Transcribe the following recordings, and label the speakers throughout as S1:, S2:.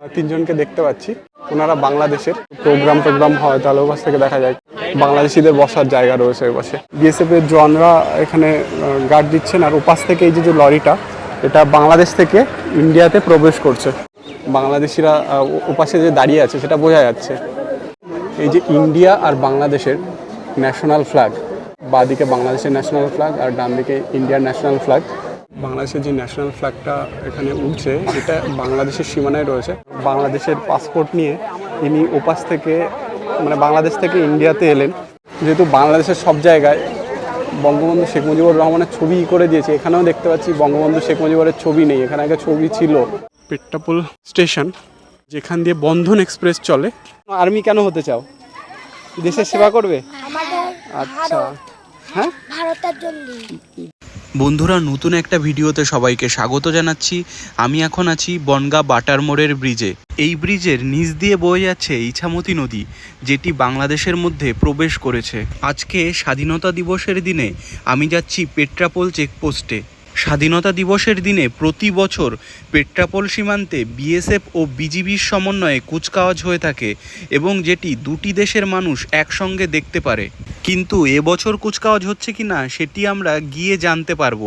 S1: তিনজনকে দেখতে পাচ্ছি। ওনারা বাংলাদেশের প্রোগ্রাম টোগ্রাম হয়, তাহলে ওপাশ থেকে দেখা যায়। বাংলাদেশিদের বসার জায়গা রয়েছে ওই পাশে। বিএসএফ এর জওয়ানরা এখানে গার্ড দিচ্ছেন, আর ওপাশ থেকে এই যে যে লরিটা, এটা বাংলাদেশ থেকে ইন্ডিয়াতে প্রবেশ করছে। বাংলাদেশিরা ওপাশে যে দাঁড়িয়ে আছে, সেটা বোঝা যাচ্ছে। এই যে ইন্ডিয়া আর বাংলাদেশের ন্যাশনাল ফ্ল্যাগ বাঁদিকে বাংলাদেশের ন্যাশনাল ফ্ল্যাগ আর ডান দিকে ইন্ডিয়ার ন্যাশনাল ফ্ল্যাগ বাংলাদেশের যে ন্যাশনাল ফ্ল্যাগটা এখানে উঠছে এটা বাংলাদেশের সীমানায় রয়েছে। বাংলাদেশের পাসপোর্ট নিয়ে ইনি ওপাশ থেকে মানে বাংলাদেশ থেকে ইন্ডিয়াতে এলেন। যেহেতু বাংলাদেশের সব জায়গায় বঙ্গবন্ধু শেখ মুজিবুর রহমানের ছবি করে দিয়েছে এখানেও দেখতে পাচ্ছি বঙ্গবন্ধু শেখ মুজিবুরের ছবি নেই এখানে আগে ছবি ছিল পেট্টাপুল স্টেশন যেখান দিয়ে বন্ধন এক্সপ্রেস চলে। আর্মি কেন হতে চাও? দেশের সেবা করবে? আচ্ছা। হ্যাঁ?
S2: ভারতের জন্য
S3: বন্ধুরা নতুন একটা ভিডিওতে সবাইকে স্বাগত জানাচ্ছি। আমি এখন আছি বনগা বাটার মোড়ের ব্রিজে। এই ব্রিজের নিচ দিয়ে বয়ে যাচ্ছে ইছামতি নদী যেটি বাংলাদেশের মধ্যে প্রবেশ করেছে। আজকে স্বাধীনতা দিবসের দিনে আমি যাচ্ছি পেট্রাপোল চেকপোস্টে স্বাধীনতা দিবসের দিনে প্রতি বছর পেট্রাপোল সীমান্তে বিএসএফ ও বিজিবির সমন্বয়ে কুচকাওয়াজ হয়ে থাকে এবং যেটি দুটি দেশের মানুষ একসঙ্গে দেখতে পারে। কিন্তু এবছর কুচকাওয়াজ হচ্ছে কি না সেটি আমরা গিয়ে জানতে পারব।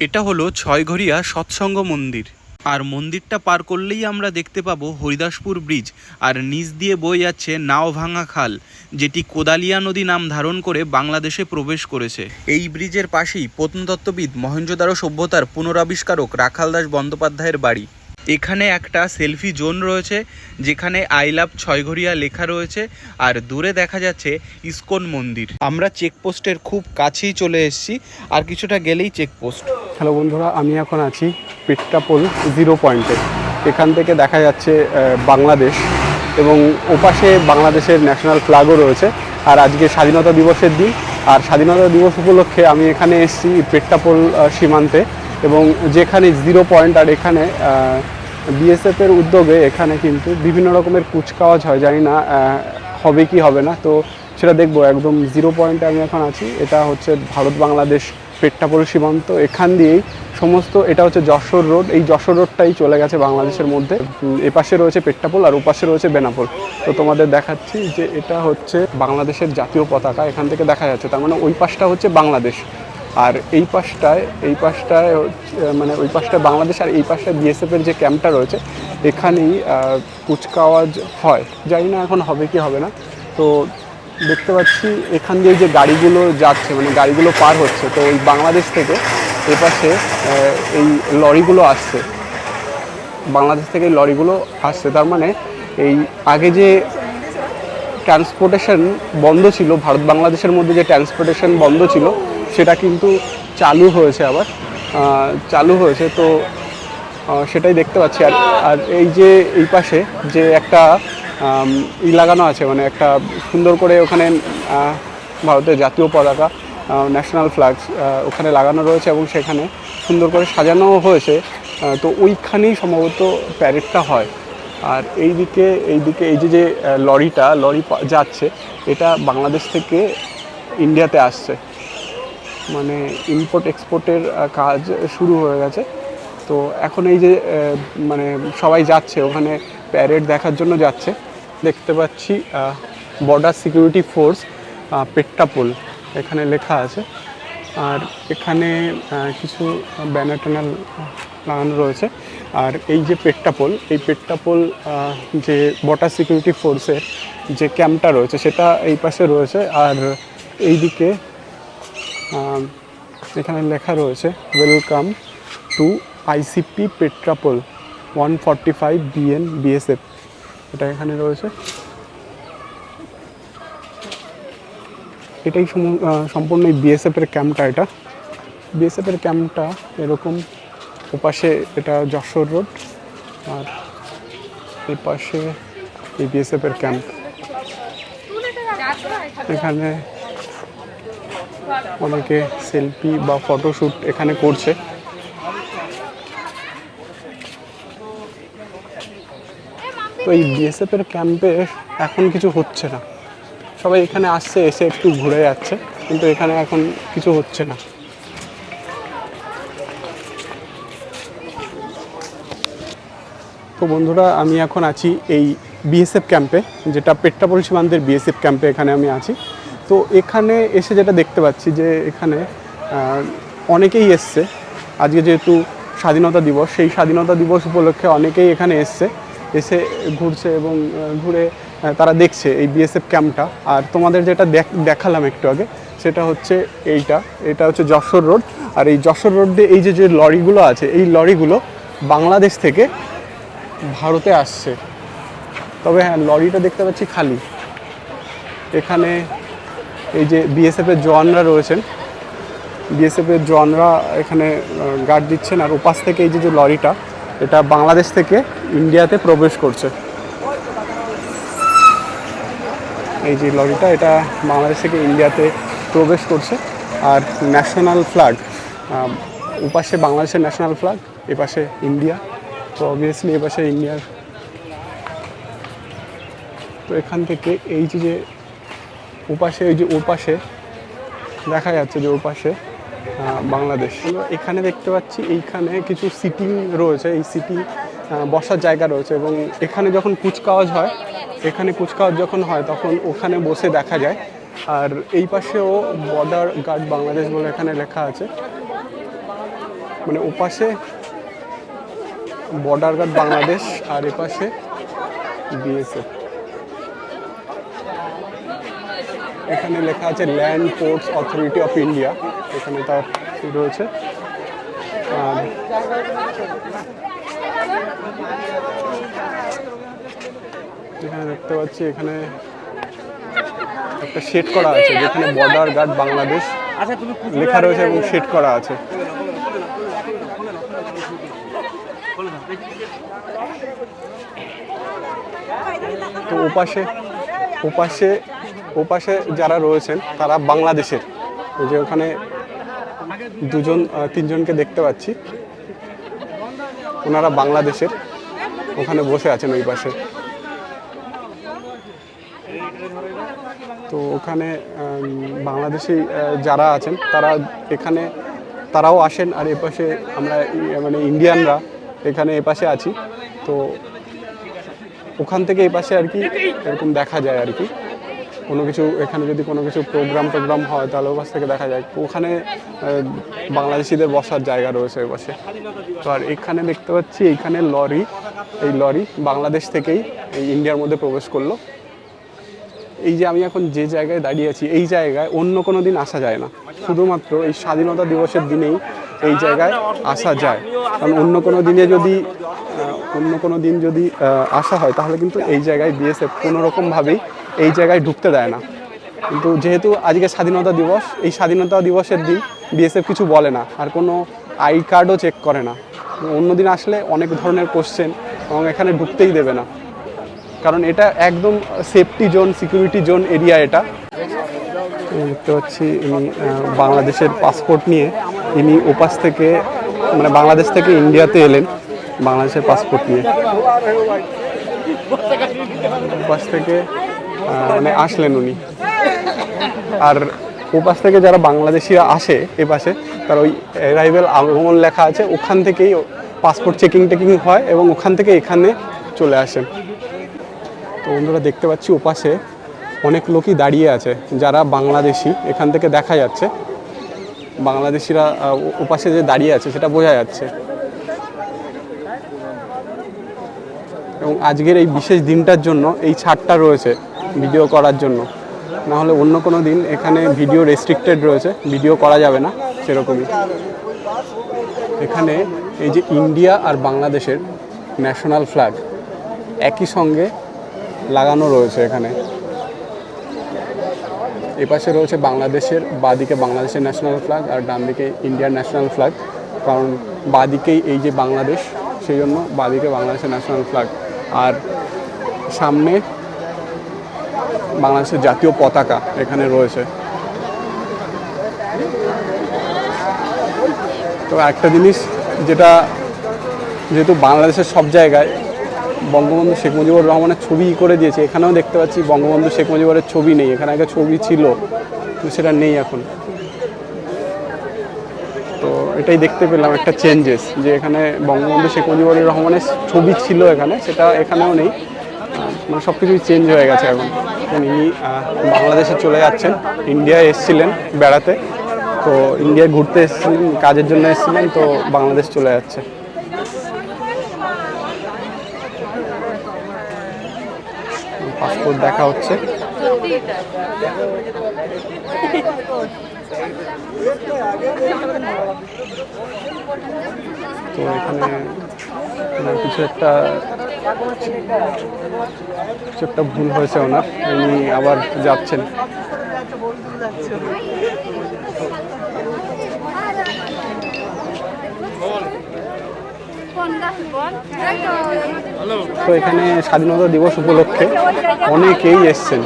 S3: এটা হলো ছয়ঘরিয়া সৎসঙ্গ মন্দির। আর মন্দিরটা পার করলেই আমরা দেখতে পাবো হরিদাসপুর ব্রিজ, আর নিচ দিয়ে বয়ে যাচ্ছে নাওভাঙা খাল, যেটি কোদালিয়া নদী নাম ধারণ করে বাংলাদেশে প্রবেশ করেছে। এই ব্রিজের পাশেই প্রত্নতত্ত্ববিদ মহেঞ্জোদারো সভ্যতার পুনরাবিষ্কারক রাখালদাস বন্দ্যোপাধ্যায়ের বাড়ি। এখানে একটা সেলফি জোন রয়েছে, যেখানে আই লাভ ছয়ঘরিয়া লেখা রয়েছে, আর দূরে দেখা যাচ্ছে ইসকন মন্দির। আমরা চেকপোস্টের খুব কাছেই চলে এসেছি, আর কিছুটা গেলেই চেকপোস্ট।
S1: হ্যালো বন্ধুরা, আমি এখন আছি পেট্টাপোল জিরো পয়েন্টে। এখান থেকে দেখা যাচ্ছে বাংলাদেশ, এবং ওপাশে বাংলাদেশের ন্যাশনাল ফ্ল্যাগও রয়েছে। আর আজকে স্বাধীনতা দিবসের দিন, আর স্বাধীনতা দিবস উপলক্ষে আমি এখানে এসেছি পেট্টাপোল সীমান্তে, এবং যেখানে জিরো পয়েন্ট আর এখানে বিএসএফ এর উদ্যোগে এখানে কিন্তু বিভিন্ন রকমের কুচকাওয়াজ হয়, জানি না হবে কি হবে না। তো সেটা দেখব, একদম জিরো পয়েন্টে আমি এখন আছি। এটা হচ্ছে ভারত বাংলাদেশ পেট্টাপোল সীমান্ত। এখান দিয়েই সমস্ত, এটা হচ্ছে যশোর রোড। এই যশোর রোডটাই চলে গেছে বাংলাদেশের মধ্যে। এপাশে রয়েছে পেট্টাপোল আর ওপাশে রয়েছে বেনাপোল। তো তোমাদের দেখাচ্ছি যে এটা হচ্ছে বাংলাদেশের জাতীয় পতাকা। এখান থেকে দেখা যাচ্ছে, তার মানে ওই পাশটা হচ্ছে বাংলাদেশ। আর এই পাশটায় এই পাশটায় মানে ওই পাশটায় বাংলাদেশ আর এই পাশটায় বিএসএফ এর যে ক্যাম্পটা রয়েছে, এখানেই কুচকাওয়াজ হয়। জানি না এখন হবে কি হবে না। তো দেখতে পাচ্ছি এখান দিয়ে যে গাড়িগুলো যাচ্ছে মানে গাড়িগুলো পার হচ্ছে, তো ওই বাংলাদেশ থেকে এপাশে এই লরিগুলো আসছে। বাংলাদেশ থেকে লরিগুলো আসছে। তার মানে এই আগে যে ট্রান্সপোর্টেশন বন্ধ ছিল ভারত বাংলাদেশের মধ্যে যে ট্রান্সপোর্টেশন বন্ধ ছিল সেটা কিন্তু চালু হয়েছে আবার চালু হয়েছে তো সেটাই দেখতে পাচ্ছি। আর আর এই যে এই পাশে যে একটা ই লাগানো আছে মানে একটা সুন্দর করে ওখানে ভারতের জাতীয় পতাকা ন্যাশনাল ফ্ল্যাগ ওখানে লাগানো রয়েছে এবং সেখানে সুন্দর করে সাজানো হয়েছে। তো ওইখানেই সম্ভবত প্যারেডটা হয়। আর এই দিকে এই দিকে এই যে যে লরিটা, লরি যাচ্ছে, এটা বাংলাদেশ থেকে ইন্ডিয়াতে আসছে। মানে ইম্পোর্ট এক্সপোর্টের কাজ শুরু হয়ে গেছে। তো এখন এই যে মানে সবাই যাচ্ছে, ওখানে প্যারেড দেখার জন্য যাচ্ছে। দেখতে পাচ্ছি বর্ডার সিকিউরিটি ফোর্স পেট্টাপোল এখানে লেখা আছে। আর এখানে কিছু ব্যানার ট্যানার লাগানো রয়েছে। আর এই যে পেট্টাপোল এই পেট্টাপোল যে বর্ডার সিকিউরিটি ফোর্সের যে ক্যাম্পটা রয়েছে, সেটা এই পাশে রয়েছে। আর এইদিকে এখানে লেখা রয়েছে welcome to ICP Petrapole one forty five BN BSF এটা এখানে রয়েছে। এটাই সম্পূর্ণ এই বিএসএফের ক্যাম্পটা এটা। বিএসএফের ক্যাম্পটা এরকম ওপাশে এটা যশোর রোড আর এই পাশে এই বিএসএফের ক্যাম্প এখানে অনেকে সেলফি বা ফটোশ্যুট এখানে করছে। তো এই বিএসএফ এর ক্যাম্পে এখন কিছু হচ্ছে না। সবাই এখানে আসছে, এসে একটু ঘুরে যাচ্ছে, কিন্তু এখানে এখন কিছু হচ্ছে না। তো বন্ধুরা, আমি এখন আছি এই বিএসএফ ক্যাম্পে, যেটা পেট্রাপোল সীমান্তের বিএসএফ ক্যাম্পে এখানে আমি আছি। তো এখানে এসে যেটা দেখতে পাচ্ছি যে এখানে অনেকেই এসছে। আজকে যেহেতু স্বাধীনতা দিবস, সেই স্বাধীনতা দিবস উপলক্ষে অনেকেই এখানে এসছে। এসে ঘুরছে এবং ঘুরে তারা দেখছে এই বিএসএফ ক্যাম্পটা আর তোমাদের যেটা দেখ- দেখালাম একটু আগে, সেটা হচ্ছে এইটা। এটা হচ্ছে যশোর রোড। আর এই যশোর রোড এই যে যে লরিগুলো আছে, এই লরিগুলো বাংলাদেশ থেকে ভারতে আসছে। তবে হ্যাঁ লরিটা দেখতে পাচ্ছি খালি। এখানে এই যে বিএসএফের জওয়ানরা রয়েছেন বিএসএফের জওয়ানরা এখানে গার্ড দিচ্ছেন আর ওপাশ থেকে এই যে যে লরিটা, এটা বাংলাদেশ থেকে ইন্ডিয়াতে প্রবেশ করছে। এই যে লরিটা, এটা বাংলাদেশ থেকে ইন্ডিয়াতে প্রবেশ করছে। আর ন্যাশনাল ফ্ল্যাগ ওপাশে বাংলাদেশের ন্যাশনাল ফ্ল্যাগ এপাশে ইন্ডিয়া। তো অবভিয়াসলি এপাশে ইন্ডিয়ার। তো এখান থেকে এই যে যে ওপাশে, ওই যে ওপাশে, দেখা যাচ্ছে যে ওপাশে বাংলাদেশ। এখানে দেখতে পাচ্ছি এইখানে কিছু সিটিং রয়েছে, এই সিটিং বসার জায়গা রয়েছে এবং এখানে যখন কুচকাওয়াজ হয়, এখানে কুচকাওয়াজ যখন হয় তখন ওখানে বসে দেখা যায়। আর এই পাশেও বর্ডার গার্ড বাংলাদেশ বলে এখানে লেখা আছে। মানে ওপাশে বর্ডার গার্ড বাংলাদেশ আর এপাশে বিএসএফ এখানে লেখা আছে land ports authority of India এখানে তার রয়েছে? এখানে দেখতে পাচ্ছি এখানে একটা শেড করা আছে যেখানে বর্ডার গার্ড বাংলাদেশ লেখা রয়েছে এবং শেড করা আছে। তো ওপাশে ওপাশে ওপাশে যারা রয়েছেন, তারা বাংলাদেশের। যে ওখানে দুজন তিনজনকে দেখতে পাচ্ছি। ওনারা বাংলাদেশের। ওখানে বসে আছেন ওই পাশে। তো ওখানে বাংলাদেশি যারা আছেন, তারা এখানে, তারাও আসেন আর এপাশে আমরা মানে ইন্ডিয়ানরা এখানে এপাশে আছি। তো ওখান থেকে এই পাশে আর কি এরকম দেখা যায় আর কি। কোনো কিছু, এখানে যদি কোনো কিছু প্রোগ্রাম টোগ্রাম হয়, তাহলে ওপাশ থেকে দেখা যায়। ওখানে বাংলাদেশিদের বসার জায়গা রয়েছে পাশে। তো আর এখানে দেখতে পাচ্ছি এইখানে লরি, এই লরি বাংলাদেশ থেকেই এই ইন্ডিয়ার মধ্যে প্রবেশ করল। এই যে আমি এখন যে জায়গায় দাঁড়িয়ে আছি, এই জায়গায় অন্য কোনো দিন আসা যায় না। শুধুমাত্র এই স্বাধীনতা দিবসের দিনেই এই জায়গায় আসা যায়। কারণ অন্য কোনো দিনে যদি অন্য কোনো দিন যদি আসা হয়, তাহলে কিন্তু এই জায়গায় বিএসএফ কোনো রকমভাবেই এই জায়গায় ঢুকতে দেয় না। কিন্তু যেহেতু আজকে স্বাধীনতা দিবস, এই স্বাধীনতা দিবসের দিন বিএসএফ কিছু বলে না আর কোনো আই কার্ডও চেক করে না। অন্য দিন আসলে অনেক ধরনের কোশ্চেন এবং এখানে ঢুকতেই দেবে না। কারণ এটা একদম safety zone security zone area এটা। দেখতে পাচ্ছি ইনি বাংলাদেশের পাসপোর্ট নিয়ে ইনি ওপাশ থেকে মানে বাংলাদেশ থেকে ইন্ডিয়াতে এলেন বাংলাদেশের পাসপোর্ট নিয়ে। ওপাশ থেকে মানে আসলেন উনি। আর ওপাশ থেকে যারা বাংলাদেশিরা আসে এ পাশে তার ওই অ্যারাইভেল আগমন লেখা আছে ওখান থেকেই পাসপোর্ট চেকিং টেকিং হয় এবং ওখান থেকে এখানে চলে আসেন। তো বন্ধুরা দেখতে পাচ্ছি ওপাশে অনেক লোকই দাঁড়িয়ে আছে যারা বাংলাদেশি এখান থেকে দেখা যাচ্ছে। বাংলাদেশিরা ওপাশে যে দাঁড়িয়ে আছে সেটা বোঝা যাচ্ছে। এবং আজকের এই বিশেষ দিনটার জন্য এই ছাড়টা রয়েছে। ভিডিও করার জন্য। না হলে অন্য কোনো দিন এখানে ভিডিও রেস্ট্রিক্টেড রয়েছে ভিডিও করা যাবে না সেরকমই। এখানে এই যে ইন্ডিয়া আর বাংলাদেশের ন্যাশনাল ফ্ল্যাগ একই সঙ্গে লাগানো রয়েছে এখানে। এপাশে রয়েছে বাংলাদেশের, বাদিকে বাংলাদেশের ন্যাশনাল ফ্ল্যাগ আর ডান দিকে ইন্ডিয়ার ন্যাশনাল ফ্ল্যাগ কারণ বাদিকেই এই যে বাংলাদেশ, সেই জন্য বাদিকে বাংলাদেশের ন্যাশনাল ফ্ল্যাগ আর সামনে বাংলাদেশের জাতীয় পতাকা এখানে রয়েছে। তো একটা জিনিস যেটা যেহেতু বাংলাদেশের সব জায়গায় বঙ্গবন্ধু শেখ মুজিবুর রহমানের ছবি করে দিয়েছে, এখানেও দেখতে পাচ্ছি বঙ্গবন্ধু শেখ মুজিবুরের ছবি নেই। এখানে আগে ছবি ছিল সেটা নেই এখন। তো এটাই দেখতে পেলাম একটা চেঞ্জেস যে এখানে বঙ্গবন্ধু শেখ মুজিবুর রহমানের ছবি ছিল এখানে, সেটা এখানেও নেই। মানে সব কিছুই চেঞ্জ হয়ে গেছে এখন। ইনি বাংলাদেশে চলে যাচ্ছেন। ইন্ডিয়ায় এসেছিলেন বেড়াতে। তো ইন্ডিয়ায় ঘুরতে এসেছিলেন, কাজের জন্য এসেছিলেন, তো বাংলাদেশ চলে যাচ্ছে। পাসপোর্ট দেখা হচ্ছে। তো এখানে কিছু একটা কিছু একটা ভুল হয়েছে ওনার উনি আবার যাচ্ছেন। তো এখানে স্বাধীনতা দিবস উপলক্ষে অনেকেই এসছেন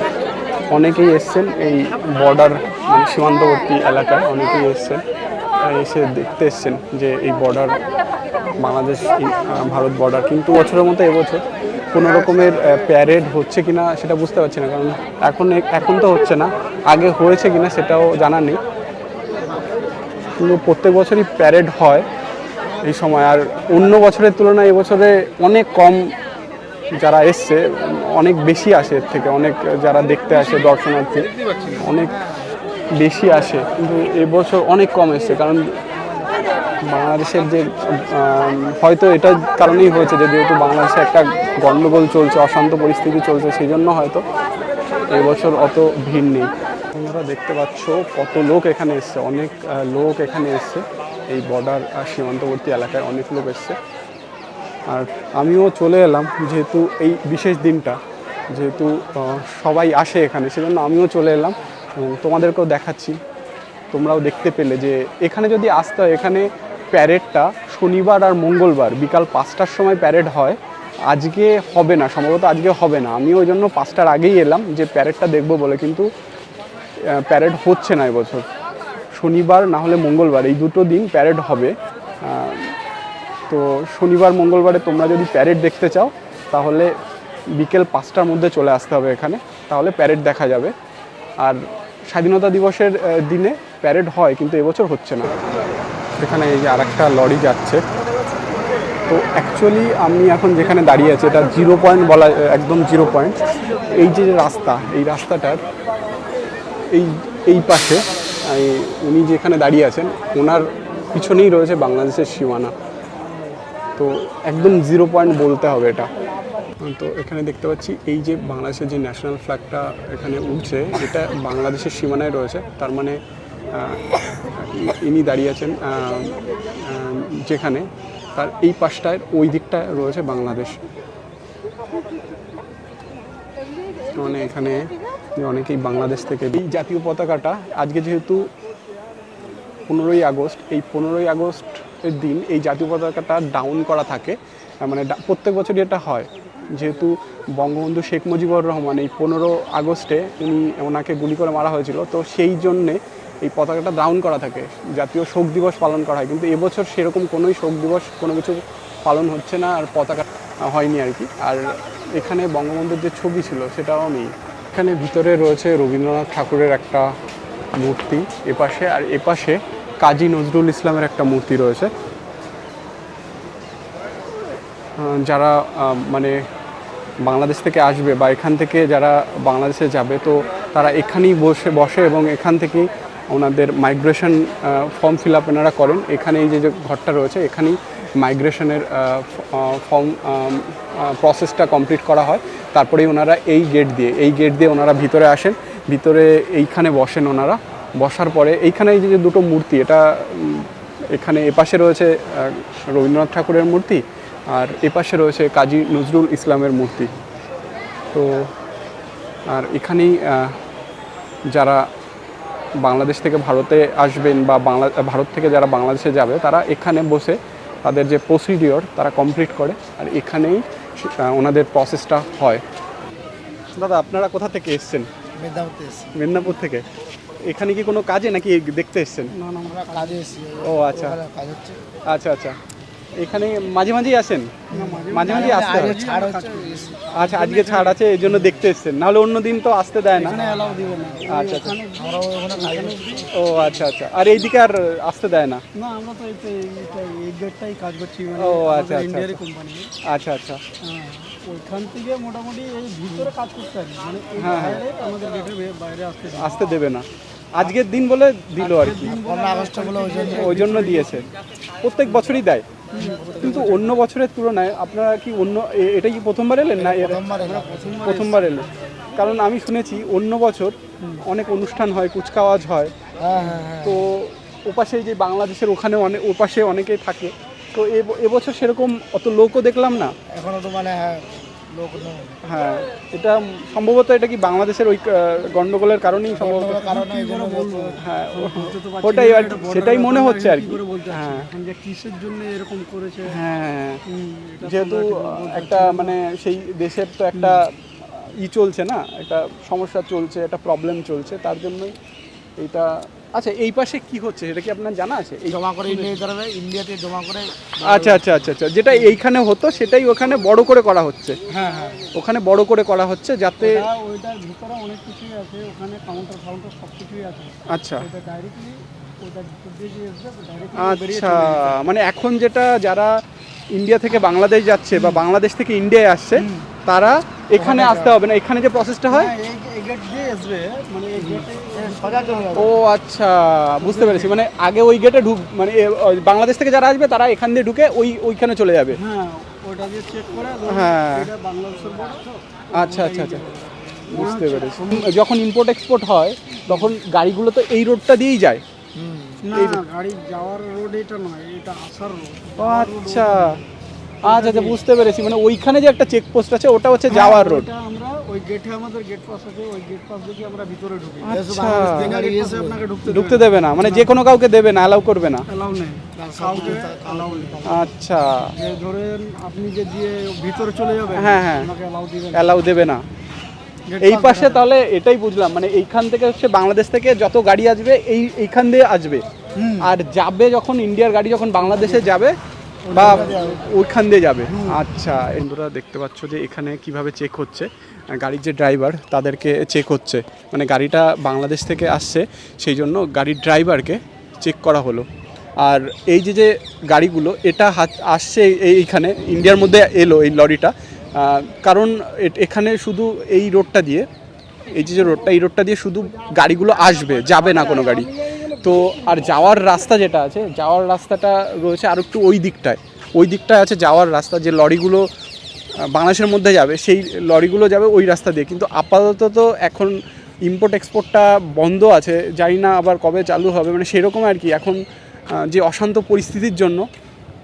S1: অনেকেই এসছেন এই বর্ডার মানে সীমান্তবর্তী এলাকায় অনেকেই এসছেন। এসে দেখতে এসছেন যে এই বর্ডার বাংলাদেশ ভারত বর্ডার কিন্তু বছরের মতো এবছর কোনো রকমের প্যারেড হচ্ছে কিনা সেটা বুঝতে পারছি না, কারণ এখন এখন তো হচ্ছে না। আগে হয়েছে কিনা সেটাও জানা নেই। কিন্তু প্রত্যেক বছরই প্যারেড হয় এই সময়। আর অন্য বছরের তুলনায় এবছরে অনেক কম যারা এসছে, অনেক বেশি আসে এর থেকে। অনেক যারা দেখতে আসে দর্শনার্থী, অনেক বেশি আসে, কিন্তু এবছর অনেক কম এসছে, কারণ বাংলাদেশের যে হয়তো এটার কারণেই হয়েছে যে যেহেতু বাংলাদেশে একটা গণ্ডগোল চলছে, অশান্ত পরিস্থিতি চলছে সেই জন্য হয়তো এবছর অত ভিড় নেই। তোমরা দেখতে পাচ্ছ কত লোক এখানে এসছে, অনেক লোক এখানে এসছে। এই বর্ডার সীমান্তবর্তী এলাকায় অনেক লোক এসছে। আর আমিও চলে এলাম, যেহেতু এই বিশেষ দিনটা, যেহেতু সবাই আসে এখানে, সেজন্য আমিও চলে এলাম। এবং তোমাদেরকেও দেখাচ্ছি। তোমরাও দেখতে পেলে যে এখানে যদি আসতে হয়, এখানে প্যারেডটা শনিবার আর মঙ্গলবার, বিকাল পাঁচটার সময় প্যারেড হয়। আজকে হবে না, সম্ভবত আজকে হবে না। আমি ওই জন্য পাঁচটার আগেই এলাম যে প্যারেডটা দেখব বলে, কিন্তু প্যারেড হচ্ছে না এবছর। শনিবার না হলে মঙ্গলবার, এই দুটো দিন প্যারেড হবে। তো শনিবার, মঙ্গলবারে তোমরা যদি প্যারেড দেখতে চাও, তাহলে বিকেল পাঁচটার মধ্যে চলে আসতে হবে এখানে। তাহলে প্যারেড দেখা যাবে। আর স্বাধীনতা দিবসের দিনে প্যারেড হয়, কিন্তু এবছর হচ্ছে না। সেখানে এই যে আরেকটা লরি যাচ্ছে। তো অ্যাকচুয়ালি আমি এখন যেখানে দাঁড়িয়ে আছি, এটা জিরো পয়েন্ট বলা, একদম জিরো পয়েন্ট এই যে রাস্তা, এই রাস্তাটার এই এই পাশে উনি যেখানে দাঁড়িয়ে আছেন, ওনার পিছনেই রয়েছে বাংলাদেশের সীমানা। তো একদম জিরো পয়েন্ট বলতে হবে এটা। তো এখানে দেখতে পাচ্ছি, এই যে বাংলাদেশের যে ন্যাশনাল ফ্ল্যাগটা এখানে উঠছে, এটা বাংলাদেশের সীমানায় রয়েছে। তার মানে ইনি দাঁড়িয়ে আছেন যেখানে। তার এই পাশটায়, ওই দিকটায় রয়েছে বাংলাদেশ। মানে এখানে অনেকেই বাংলাদেশ থেকে এই জাতীয় পতাকাটা, আজকে যেহেতু পনেরোই আগস্ট, এই পনেরোই আগস্টের দিন এই জাতীয় পতাকাটা ডাউন করা থাকে। মানে প্রত্যেক বছরই এটা হয়। যেহেতু বঙ্গবন্ধু শেখ মুজিবুর রহমান এই পনেরো আগস্টে উনি ওনাকে গুলি করে মারা হয়েছিল, তো সেই জন্যে এই পতাকাটা ডাউন করা থাকে, জাতীয় শোক দিবস পালন করা হয়। কিন্তু এবছর সেরকম কোনোই শোক দিবস, কোনো কিছু পালন হচ্ছে না আর পতাকা হয়নি আর কি। আর এখানে বঙ্গবন্ধুর যে ছবি ছিল সেটাও নেই। এখানে ভিতরে রয়েছে রবীন্দ্রনাথ ঠাকুরের একটা মূর্তি এপাশে, আর এপাশে কাজী নজরুল ইসলামের একটা মূর্তি রয়েছে। যারা মানে বাংলাদেশ থেকে আসবে বা এখান থেকে যারা বাংলাদেশে যাবে, তো তারা এখানেই বসে বসে এবং এখান থেকেই ওনাদের মাইগ্রেশন ফর্ম ফিল আপ ওনারা করেন। এখানেই যে যে ঘরটা রয়েছে, এখানেই মাইগ্রেশনের ফর্ম প্রসেসটা কমপ্লিট করা হয়। তারপরেই ওনারা এই গেট দিয়ে, এই গেট দিয়ে ওনারা ভিতরে আসেন। ভিতরে এইখানে বসেন ওনারা। বসার পরে এইখানে এই যে দুটো মূর্তি, এটা এখানে এপাশে রয়েছে রবীন্দ্রনাথ ঠাকুরের মূর্তি আর এপাশে রয়েছে কাজী নজরুল ইসলামের মূর্তি। তো আর এখানেই যারা বাংলাদেশ থেকে ভারতে আসবেন বা বাংলা ভারত থেকে যারা বাংলাদেশে যাবে তারা এখানে বসে তাদের যে প্রসিডিওর তারা কমপ্লিট করে আর এখানেই ওনাদের প্রসেসটা হয়। দাদা আপনারা কোথা থেকে এসছেন?
S2: মেদিনীপুর
S1: থেকে এখানে কি কোনো কাজে নাকি দেখতে এসছেন?
S2: আমরা কাজে এসেছি।
S1: ও, আচ্ছা। আচ্ছা আচ্ছা। এখানে মাঝে মাঝেই আসেন? মাঝে মাঝেই আসতে হয়?
S2: ছাড়
S1: আচ্ছা আজকে ছাড় আছে এই জন্য দেখতে এসছেন। নাহলে অন্য দিন তো আসতে দেয় না।
S2: এলাও দিবে না।
S1: আচ্ছা আচ্ছা।
S2: আমরা ওখানে কাজ করছি।
S1: ও আচ্ছা আচ্ছা। আর এইদিকে আর আসতে দেয় না?
S2: না আমরা তো এই তো এই- এটা- এই গেটটাই কাজ করছি। মানে
S1: ও, আচ্ছা, আচ্ছা, আচ্ছা। আচ্ছা আচ্ছা।
S2: ওইখান থেকে মোটামুটি এই ভিতরে কাজ করতে মানে
S1: হ্যাঁ, হ্যাঁ।
S2: আমাদের গেটের বাইরে আসতে
S1: আসতে দেবে না। আজকের দিন বলে দিল আর কি।
S2: ওই জন্য
S1: দিয়েছে। প্রত্যেক বছরই দেয়। কিন্তু অন্য বছরের তুলনায় আপনারা কি অন্য এটা কি প্রথমবার এলেন না
S2: প্রথমবার
S1: এলেন। কারণ আমি শুনেছি অন্য বছর অনেক অনুষ্ঠান হয় কুচকাওয়াজ হয়।
S2: হ্যাঁ হ্যাঁ হ্যাঁ।
S1: তো ওপাশে যে বাংলাদেশের ওখানে অনেক ওপাশে অনেকেই থাকে। তো এবছর সেরকম অত লোকও দেখলাম না।
S2: এখনও তো মানে হ্যাঁ
S1: এটা সম্ভবত এটা কি বাংলাদেশের ওই গন্ডগোলের কারণেই সম্ভবত। হ্যাঁ ওটাই আর
S2: এটা
S1: সেটাই মনে হচ্ছে আর
S2: কি।
S1: হ্যাঁ।
S2: কিসের জন্য এরকম করেছে
S1: হ্যাঁ যেহেতু একটা মানে সেই দেশের তো একটা ই চলছে না একটা সমস্যা চলছে একটা প্রবলেম চলছে তার জন্যই এইটা আচ্ছা এই পাশে কি হচ্ছে? এটা কি আপনার জানা আছে?
S2: জমা করে ইন্ডিয়া ইন্ডিয়াতে জমা করে
S1: আচ্ছা আচ্ছা আচ্ছা আচ্ছা যেটা এইখানে হতো সেটাই ওখানে বড় করে করা হচ্ছে।
S2: হ্যাঁ হ্যাঁ।
S1: ওখানে বড় করে করা হচ্ছে যাতে
S2: ওইটার ভিতরে অনেক কিছুই আছে ওখানে কাউন্টার কাউন্টার সব কিছুই আছে।
S1: আচ্ছা।
S2: ডাইরেক্টলি
S1: আচ্ছা মানে এখন যেটা যারা ইন্ডিয়া থেকে বাংলাদেশ যাচ্ছে বা বাংলাদেশ থেকে ইন্ডিয়ায় আসছে তারা এখানে আসতে হবে না এখানে যে প্রসেসটা হয়?
S2: হ্যাঁ এই এই গেট দিয়ে আসবে মানে এই গেটে
S1: ও আচ্ছা বুঝতে পেরেছি। মানে আগে ওই গেটে ঢুক মানে বাংলাদেশ থেকে যারা আসবে তারা এখান দিয়ে ঢুকে ওই ওইখানে চলে যাবে।
S2: হ্যাঁ
S1: হ্যাঁ। আচ্ছা আচ্ছা আচ্ছা। বুঝতে পেরেছি। যখন ইম্পোর্ট এক্সপোর্ট হয় তখন গাড়িগুলো তো এই রোডটা দিয়েই যায়।
S2: না গাড়ি যাওয়ার রোড এটা নয় এটা আসার রোড
S1: আচ্ছা। আচ্ছা আচ্ছা বুঝতে পেরেছি। মানে ওইখানে যে একটা চেকপোস্ট আছে ওটা হচ্ছে যাওয়ার রোড
S2: আমরা ওই গেটে আমাদের গেট পাস আছে ওই গেট পাস দিয়ে আমরা ভিতরে ঢুকি।
S1: আচ্ছা।
S2: গাড়ি এসে আপনাকে ঢুকতে
S1: ঢুকতে দেবে না মানে যে কোনো কাউকে দেবে না অ্যালাউ করবে না?
S2: অ্যালাউ নেই। কাউকে অ্যালাউ নেই।
S1: আচ্ছা।
S2: যে ধরেন আপনি যে দিয়ে ভিতরে চলে যাবেন
S1: হ্যাঁ, হ্যাঁ।
S2: অ্যালাউ
S1: দেবে না। এই পাশে তাহলে এটাই বুঝলাম মানে এইখান থেকে হচ্ছে বাংলাদেশ থেকে যত গাড়ি আসবে এই এইখান দিয়ে আসবে। আর যাবে যখন ইন্ডিয়ার গাড়ি যখন বাংলাদেশে যাবে বা ওইখান দিয়ে যাবে। আচ্ছা বন্ধুরা দেখতে পাচ্ছ যে এখানে কীভাবে চেক হচ্ছে। গাড়ির যে ড্রাইভার তাদেরকে চেক হচ্ছে। মানে গাড়িটা বাংলাদেশ থেকে আসছে, সেই জন্য গাড়ির ড্রাইভারকে চেক করা হলো। আর এই যে যে গাড়িগুলো, এটা হাত, আসছে এই- এইখানে, ইন্ডিয়ার মধ্যে এলো এই লরিটা। কারণ এখানে শুধু এই রোডটা দিয়ে, এই যে যে রোডটা, এই রোডটা দিয়ে শুধু গাড়িগুলো আসবে, যাবে না কোনো গাড়ি। তো, আর যাওয়ার রাস্তা যেটা আছে, যাওয়ার রাস্তাটা রয়েছে আর একটু ওই দিকটায়। ওই দিকটায় আছে যাওয়ার রাস্তা, যে লরিগুলো বাংলাদেশের মধ্যে যাবে, সেই লরিগুলো যাবে ওই রাস্তা দিয়ে। কিন্তু আপাতত তো এখন ইম্পোর্ট এক্সপোর্টটা বন্ধ আছে, জানি না আবার কবে চালু হবে মানে সেরকম আর কি। এখন যে অশান্ত পরিস্থিতির জন্য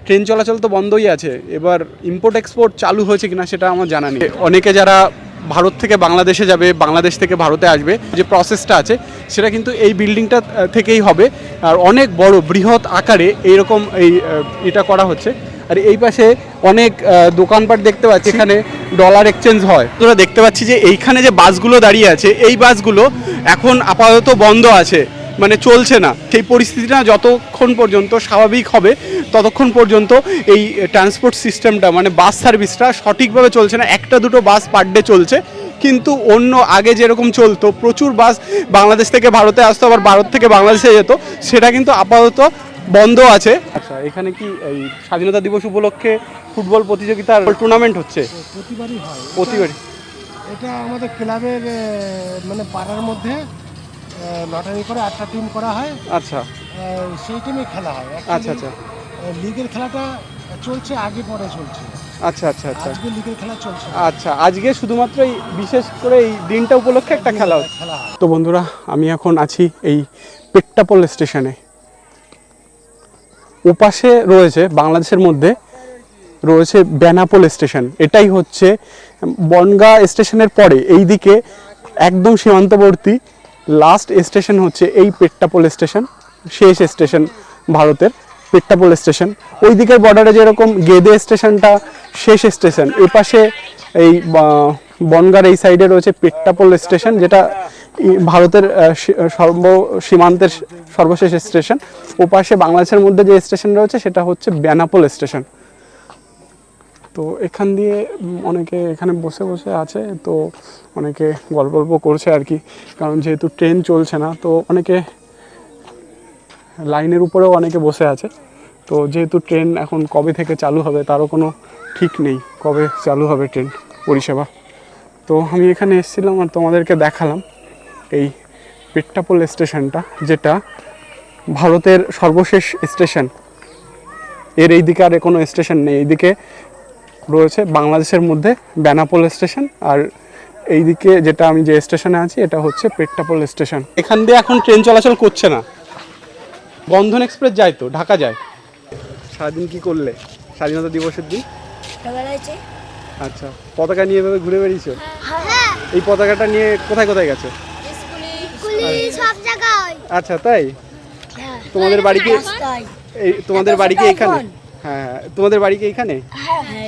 S1: ট্রেন চলাচল তো বন্ধই আছে, এবার ইম্পোর্ট এক্সপোর্ট চালু হয়েছে কিনা সেটা আমার জানা নেই। অনেকে যারা ভারত থেকে বাংলাদেশে যাবে, বাংলাদেশ থেকে ভারতে আসবে, যে প্রসেসটা আছে, সেটা কিন্তু এই বিল্ডিংটা থেকেই হবে। আর অনেক বড় বৃহৎ আকারে এইরকম এই এটা করা হচ্ছে। আর এই পাশে অনেক দোকানপাট দেখতে পাচ্ছি, এখানে ডলার এক্সচেঞ্জ হয়। তোরা দেখতে পাচ্ছি যে এইখানে যে বাসগুলো দাঁড়িয়ে আছে, এই বাসগুলো এখন আপাতত বন্ধ আছে। মানে চলছে না। সেই পরিস্থিতিটা যতক্ষণ পর্যন্ত স্বাভাবিক হবে ততক্ষণ পর্যন্ত এই ট্রান্সপোর্ট সিস্টেমটা মানে বাস সার্ভিসটা সঠিকভাবে চলছে না। একটা দুটো বাস পার ডে চলছে কিন্তু অন্য আগে যেরকম চলতো প্রচুর বাস বাংলাদেশ থেকে ভারতে আসতো আবার ভারত থেকে বাংলাদেশে যেত সেটা কিন্তু আপাতত বন্ধ আছে। আচ্ছা এখানে কি এই স্বাধীনতা দিবস উপলক্ষে ফুটবল প্রতিযোগিতার টুর্নামেন্ট হচ্ছে?
S2: প্রতিবারই হয়।
S1: প্রতিবারই।
S2: এটা আমাদের ক্লাবের মানে পাড়ার মধ্যে লটারি করে আটটা টিম করা হয়।
S1: আচ্ছা।
S2: সেই টিমে খেলা হয়।
S1: আচ্ছা আচ্ছা।
S2: লিগের খেলাটা চলছে আগে পরে চলছে।
S1: আচ্ছা আচ্ছা আচ্ছা।
S2: আজকে লিগের খেলা চলছে।
S1: আচ্ছা আজকে শুধুমাত্র এই বিশেষ করে এই দিনটা উপলক্ষে একটা খেলা হচ্ছে।
S2: হয়।
S1: তো বন্ধুরা আমি এখন আছি এই পেট্টাপোল স্টেশনে। ওপাশে রয়েছে বাংলাদেশের মধ্যে রয়েছে বেনাপোল স্টেশন। এটাই হচ্ছে বনগা স্টেশনের পরে এই দিকে একদম সীমান্তবর্তী লাস্ট স্টেশন হচ্ছে এই পেট্টাপোল স্টেশন শেষ স্টেশন ভারতের পেট্টাপোল স্টেশন ওই দিকের বর্ডারে যেরকম গেদে স্টেশনটা শেষ স্টেশন এপাশে এই বনগার এই সাইডে রয়েছে পেট্টাপোল স্টেশন যেটা ভারতের সর্ব, সীমান্তের সর্বশেষ স্টেশন ওপাশে বাংলাদেশের মধ্যে যে স্টেশন রয়েছে, সেটা হচ্ছে বেনাপোল স্টেশন তো এখান দিয়ে অনেকে এখানে বসে বসে আছে, তো অনেকে গল্প গল্প করছে আর কি। কারণ যেহেতু ট্রেন চলছে না, তো অনেকে লাইনের উপরেও অনেকে বসে আছে। তো যেহেতু ট্রেন এখন কবে থেকে চালু হবে, তারও কোনো ঠিক নেই, কবে চালু হবে ট্রেন পরিষেবা। তো আমি এখানে এসেছিলাম আর তোমাদেরকে দেখালাম এই পেট্টাপোল স্টেশনটা, যেটা ভারতের সর্বশেষ স্টেশন। এর এই দিকে আর কোনো স্টেশন নেই, এইদিকে রয়েছে বাংলাদেশের মধ্যে বেনাপোল স্টেশন আর এইদিকে যেটা আমি যে স্টেশনে আছি এটা হচ্ছে পেট্টাপোল স্টেশন। এখান দিয়ে এখন ট্রেন চলাচল করছে না। বন্ধন এক্সপ্রেস যায় তো ঢাকা যায়। সারাদিন কি করলে? স্বাধীনতা দিবসের দিন? আচ্ছা পতাকা নিয়ে এভাবে ঘুরে বেরিয়েছো এই পতাকাটা নিয়ে কোথায় কোথায় গেছে?
S4: স্কুলে।
S1: আচ্ছা। তাই? তোমাদের বাড়ি কি এই তোমাদের বাড়ি কি এখানে। হ্যাঁ হ্যাঁ। তোমাদের বাড়ি কি এখানে?
S4: হ্যাঁ হ্যাঁ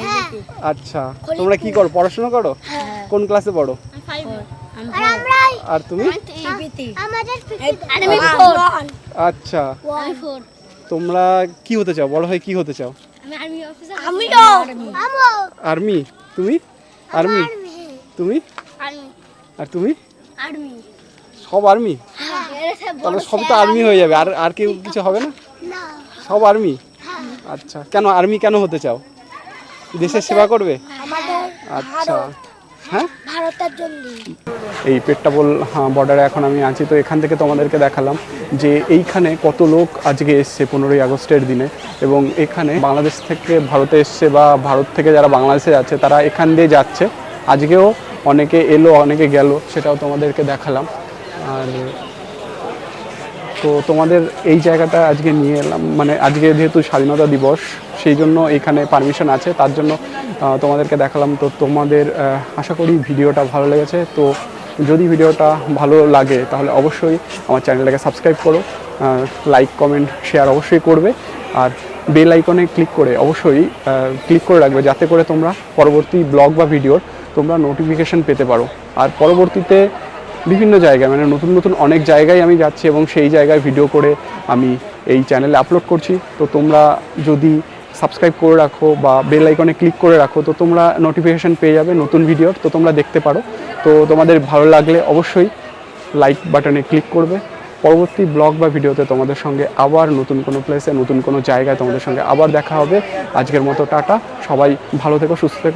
S1: আচ্ছা তোমরা কি করো? পড়াশোনা করো? কোন ক্লাসে পড়ো?
S4: আর
S1: তুমি? আচ্ছা। তোমরা কি হতে চাও? বড় হয়ে কি হতে চাও? আর্মি তুমি আর্মি তুমি আর তুমি সব আর্মি তাহলে সব তো আর্মি হয়ে যাবে। আর আর কেউ কিছু হবে না? সব আর্মি আচ্ছা। কেন আর্মি কেন হতে চাও? দেশের সেবা করবে? আচ্ছা। হ্যাঁ?
S5: ভারতের জন্য।
S1: এই পেট্টাপোল বর্ডারে এখন আমি আছি তো এখান থেকে তোমাদেরকে দেখালাম যে এইখানে কত লোক আজকে এসছে পনেরোই আগস্টের দিনে এবং এখানে বাংলাদেশ থেকে ভারতে এসছে বা ভারত থেকে যারা বাংলাদেশে যাচ্ছে তারা এখান দিয়ে যাচ্ছে। আজকেও অনেকে এলো অনেকে গেল সেটাও তোমাদেরকে দেখালাম। আর তো তোমাদের এই জায়গাটা আজকে নিয়ে এলাম। মানে আজকে যেহেতু স্বাধীনতা দিবস, সেই জন্য এখানে পারমিশন আছে। তার জন্য তোমাদেরকে দেখালাম। তো তোমাদের আশা করি ভিডিওটা ভালো লেগেছে। তো যদি ভিডিওটা ভালো লাগে, তাহলে অবশ্যই আমার চ্যানেলটাকে সাবস্ক্রাইব করো। লাইক কমেন্ট শেয়ার অবশ্যই করবে। আর বেল আইকনে ক্লিক করে অবশ্যই ক্লিক করে রাখবে। যাতে করে তোমরা পরবর্তী ব্লগ বা ভিডিওর তোমরা নোটিফিকেশন পেতে পারো। আর পরবর্তীতে বিভিন্ন জায়গায় মানে নতুন নতুন অনেক জায়গায় আমি যাচ্ছি এবং সেই জায়গায় ভিডিও করে আমি এই চ্যানেলে আপলোড করছি। তো তোমরা যদি সাবস্ক্রাইব করে রাখো বা বেল আইকনে ক্লিক করে রাখো, তো তোমরা নোটিফিকেশান পেয়ে যাবে নতুন ভিডিওর তো তোমরা দেখতে পারো। তো তোমাদের ভালো লাগলে অবশ্যই লাইক বাটনে ক্লিক করবে। পরবর্তী ব্লগ বা ভিডিওতে তোমাদের সঙ্গে আবার নতুন কোনো প্লেসে নতুন কোনো জায়গায় তোমাদের সঙ্গে আবার দেখা হবে। আজকের মতো টাটা, সবাই ভালো থেকো, সুস্থ থেকো।